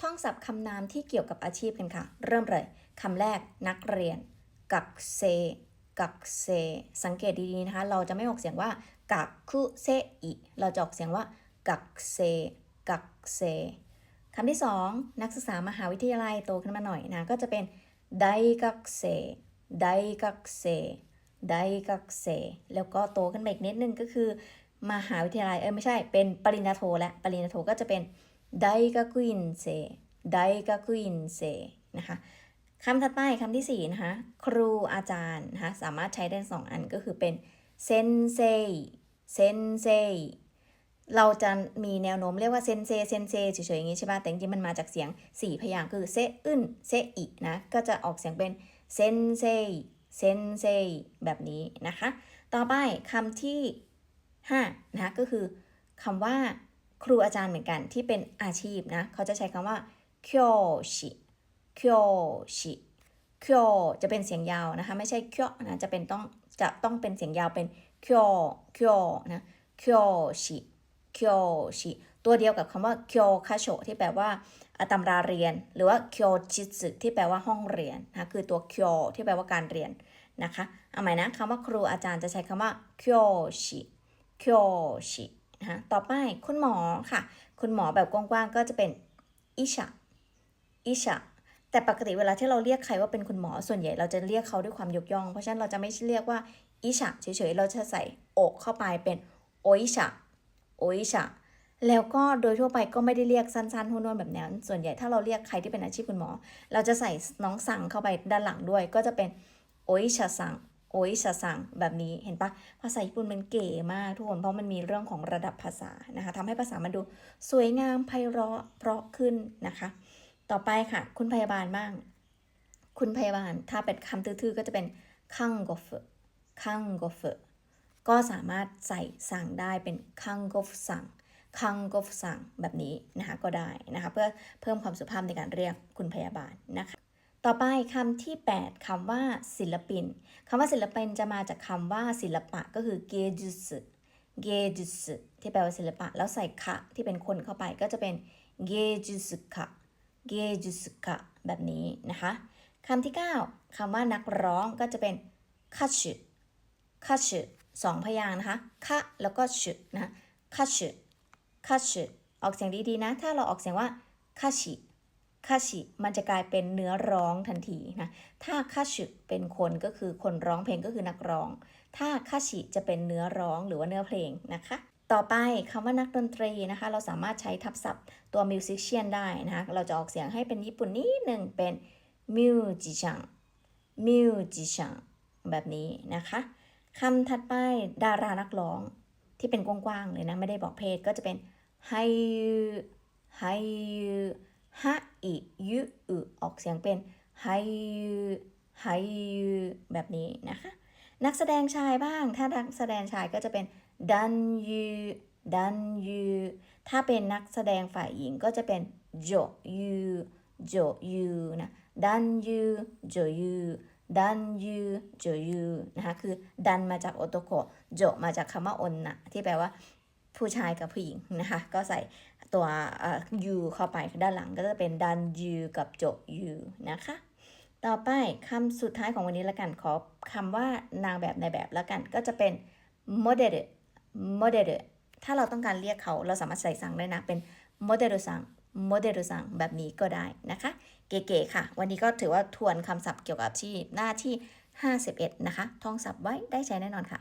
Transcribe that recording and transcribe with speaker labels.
Speaker 1: ท่องศัพท์คำนามที่เกี่ยวกับอาชีพกันค่ะ เริ่มเลยคำแรกนักเรียน กักเซ กักเซ สังเกตดีๆนะคะ เราจะไม่ออกเสียงว่า กักคุเซอิเราจะออกเสียงว่า กักเซ กักเซคำที่สองนักศึกษามหาวิทยาลัยโตขึ้นมาหน่อยนะ ก็จะเป็นไดกักเซไดกักเซไดกักเซแล้วก็โตขึ้นมาอีกนิดนึงก็คือ มหาวิทยาลัยเออไม่ใช่เป็นปริญญาโทและปริญญาโทก็จะเป็น ไดกักุอินเซไดกักุอินเซนะคะคำถัดไปคำที่สี่นะคะ ครูอาจารย์นะคะสามารถใช้ได้สองอันก็คือเป็นเซนเซเซนเซเราจะมีแนวโน้มเรียกว่าเซนเซเซนเซเฉยๆอย่างนี้ใช่ป่ะแต่จริงๆมันมาจากเสียง 4 พยางค์คือเซอึนเซอินะ ก็จะออกเสียงเป็นเซนเซเซนเซแบบนี้นะคะ ต่อไปคำที่ 5 นะคะก็คือคำว่า ครูอาจารย์เหมือนกันที่เป็นอาชีพนะ เขาจะใช้คำว่าค o ชิค o ชิค o จะเป็นเสียงยาวนะคะ ไม่ใช่ค o นะจะเป็นต้องจะต้องเป็นเสียงยาวเป็นค o ค o นะค o ชิค o ชิตัวเดียวกับคำว่าค o คาโชที่แปลว่าตำราเรียน หรือว่าค o จิสึที่แปลว่าห้องเรียนนะคะคือตัวค o ที่แปลว่าการเรียนนะคะเอาใหม่นะคำว่าครูอาจารย์จะใช้คำว่าค o ชิค o ชิ นะต่อไปคุณหมอค่ะ คุณหมอแบบกว้างๆก็จะเป็นอิชะอิชะแต่ปกติเวลาที่เราเรียกใครว่าเป็นคุณหมอส่วนใหญ่เราจะเรียกเขาด้วยความยกย่อง เพราะฉะนั้นเราจะไม่เรียกว่าอิชะเฉยๆเราจะใส่อกเข้าไปเป็นโออิชะโออิชะแล้วก็โดยทั่วไปก็ไม่ได้เรียกสั้นๆหุ่นวๆแบบนั้นส่วนใหญ่ถ้าเราเรียกใครที่เป็นอาชีพคุณหมอ เราจะใส่น้องสั่งเข้าไปด้านหลังด้วย ก็จะเป็นโออิชะสั่ง โออิชะสั่งแบบนี้เห็นปะภาษาญี่ปุ่นมันเก๋มากทุกคนเพราะมันมีเรื่องของระดับภาษานะคะทำให้ภาษามันดูสวยงามไพเราะเพราะขึ้นนะคะ ต่อไปค่ะ คุณพยาบาลบ้าง คุณพยาบาลถ้าเป็นคำทื่อๆก็จะเป็นคังโกฟคังโกฟก็สามารถใส่สั่งได้เป็นคังโกฟสั่งคังโกฟสั่งแบบนี้นะคะก็ได้นะคะเพื่อเพิ่มความสุภาพในการเรียกคุณพยาบาลนะคะ ต่อไปคำที่ 8คำว่าศิลปินคำว่าศิลปินจะมาจากคำว่าศิลปะก็คือเกจุสเกจุสที่แปลว่าศิลปะ แล้วใส่คะที่เป็นคนเข้าไปก็จะเป็นเกจุสคะเกจุสคะแบบนี้นะคะคำที่ 9คำว่านักร้องก็จะเป็นคาชุคาชุสองพยางนะคะคะแล้วก็ชุนะคาชุคาชุออกเสียงดีๆนะ ถ้าเราออกเสียงว่าคาชิ คาชิมันจะกลายเป็นเนื้อร้องทันทีนะถ้าคาชุเป็นคนก็คือคนร้องเพลงก็คือนักร้อง ถ้าคาชิจะเป็นเนื้อร้องหรือว่าเนื้อเพลงนะคะต่อไปคำว่านักดนตรีนะคะ เราสามารถใช้ทับศัพท์ตัว musician ได้นะคะ เราจะออกเสียงให้เป็นญี่ปุ่นนิดหนึ่งเป็น musician musician แบบนี้นะคะคำถัดไปดารานักร้องที่เป็นกว้างๆเลยนะ ไม่ได้บอกเพศก็จะเป็นไฮยูไฮยู ฮะอิยุอึออกเสียงเป็นไฮยูไฮยูแบบนี้นะคะ นักแสดงชายบ้าง ถ้านักแสดงชายก็จะเป็นดันยูดันยูถ้าเป็นนักแสดงฝ่ายหญิงก็จะเป็นโจยูโจยูนะดันยูโจยูดันยูโจยูนะคะ คือดันมาจากโอโตโกโจมาจากคำว่าอนนะที่แปลว่า ผู้ชายกับผู้หญิงนะคะ ก็ใส่ตัวยูเข้าไปด้านหลังก็จะเป็นดันยูกับโจยูนะคะ ต่อไปคำสุดท้ายของวันนี้ละกันขอคำว่านางแบบในแบบละกันก็จะเป็น model model ถ้าเราต้องการเรียกเขาเราสามารถใส่สั่งได้นะ เป็น model สั่ง model สั่งแบบนี้ก็ได้นะคะ เก๋ๆค่ะ วันนี้ก็ถือว่าทวนคำศัพท์เกี่ยวกับที่หน้าที่ 51 นะคะ ท่องศัพท์ไว้ได้ใช้แน่นอนค่ะ